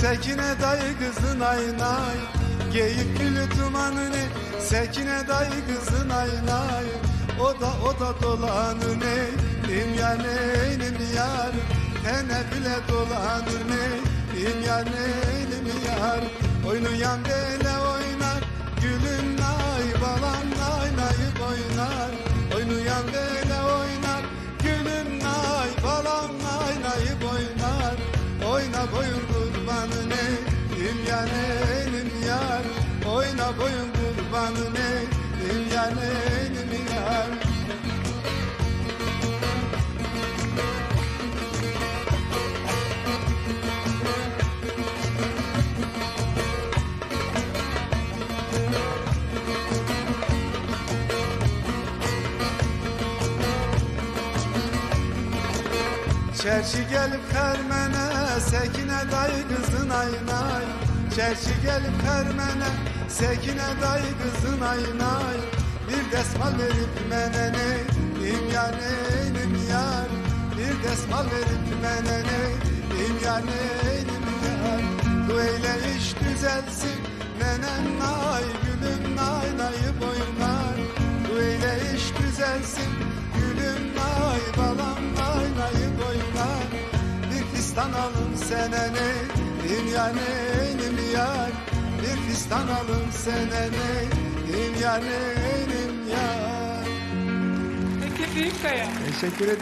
Sekine dayı kızın aynay. Geyik gülü dumanını Sekine dayı kızın aynay. O da o da dolanır neyim ya neyim yar? Tene bile dolanır neyim ya neyim yar? Oynayan böyle boyun kurbanı neyim ya neyim yar. Oyna boyun kurbanı neyim ya neyim Çerçi gelip kermene Sekine dayı kızın aynay. Çerçi gelip kermene Sekine dayı kızın aynay. Bir desmal verip menene Nim ya neynim yar Bir desmal verip menene Nim ya neynim yar Bu eyle iş düzelsin Nenem nay fistan alın senene Dünya neynim yar. Bir fistan alın senene Dünya neynim yar. Peki Büyükkaya. Teşekkür ederim